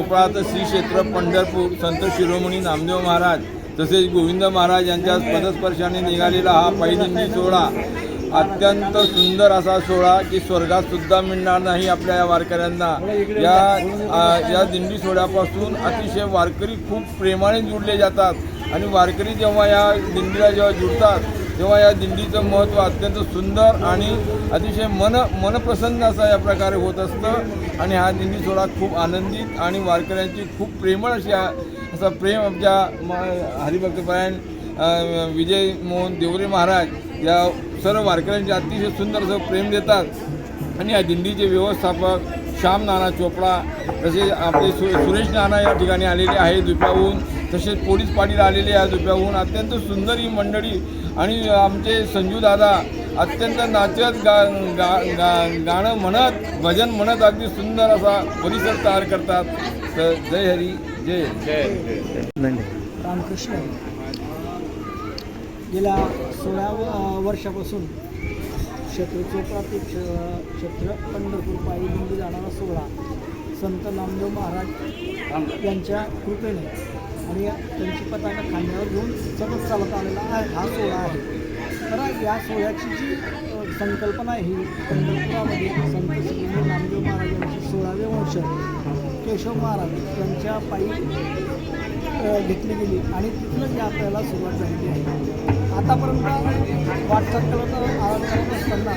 चोपळाचं श्री क्षेत्र पंढरपूर संत शिरोमणी नामदेव महाराज तसेच गोविंद महाराज यांच्या पदस्पर्शाने निघालेला हा पैदिंडी सोहळा. अत्यंत सुंदर असा सोहळा की स्वर्गात सुद्धा मिळणार नाही आपल्या या वारकऱ्यांना. या या दिंडी सोहळ्यापासून अतिशय वारकरी खूप प्रेमाने जुडले जातात. आणि वारकरी जेव्हा या दिंडीला जेव्हा जुडतात तेव्हा या दिंडीचं महत्त्व अत्यंत सुंदर आणि अतिशय मन मनप्रसन्न असा या प्रकारे होत असतं. आणि हा दिंडी सोहळा खूप आनंदित आणि वारकऱ्यांची खूप प्रेमळ अशी असा प्रेम आमच्या म- हरिभक्तपरायण विजय मोहन देवरे महाराज या सर्व वारकऱ्यांचे अतिशय सुंदर असं प्रेम देतात. आणि या दिंडीचे व्यवस्थापक श्याम नाना चोपडा तसेच आपले सु सुरेश नाना या ठिकाणी आलेले आहे दुप्याहून तसेच पोलीस पाटील आलेले या दुप्याहून अत्यंत सुंदर ही मंडळी. आणि आमचे संजू दादा अत्यंत नाचत गा गा गा गाणं म्हणत भजन म्हणत अगदी सुंदर असा परिसर तयार करतात. तर जय हरी जय. जय रामकृष्ण. गेल्या सोळा वर्षापासून क्षेत्र चोपडा ते क्ष- क्षेत्र पंढरपूर पायी दिंडी जाणारा सोहळा संत नामदेव महाराज यांच्या कृपेने आणि त्यांची पताका खांद्यावर घेऊन सतत चालत आलेला आहे. हा सोहळा आहे. तर या सोहळ्याची जी संकल्पना आहे ही पंढरपुरामध्ये संत श्री नामदेव महाराज यांचे सोळावे वंश केशव महाराज यांच्या पायी घेतली गेली आणि तिथूनच या आपल्याला सुरुवात झालेली आहे. आतापर्यंत वाटचाल करत आ- करत असताना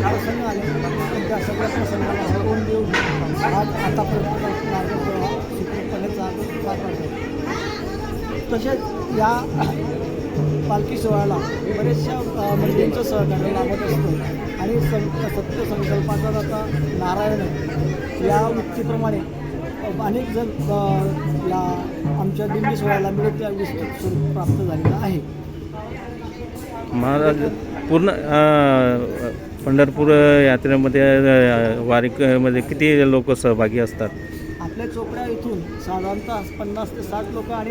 प्रसंग आले. पण त्या सगळ्या प्रसंगाला हरवून देऊन आज आतापर्यंत मार्ग प्रवाह जात जात आहे. तसेच या पालखी सोहळ्याला बरेचशा अ, मंडळींचं सहकार्य लाभत असतो. आणि सं सत्य संकल्पाचा आता नारायण या वृत्तीप्रमाणे अनेक जण या आमच्या दिंडी सोहळ्याला मिळत त्या विस्तृत स्वरूप प्राप्त झालेलं आहे. महाराज पूर्ण पंढरपूर यात्रेमध्ये वारीमध्ये किती लोक सहभागी असतात? आपल्या चोपड्या इथून साधारणतः पन्नास ते साठ लोक आणि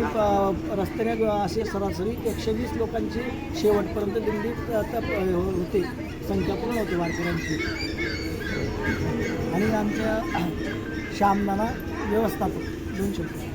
रस्त्याने असे सरासरी एकशे वीस लोकांची शेवटपर्यंत दिंडी त- होते. संख्या पूर्ण होते वारकऱ्यांची. आणि आमच्या श्यामनाना व्यवस्थापक दोन शब्द.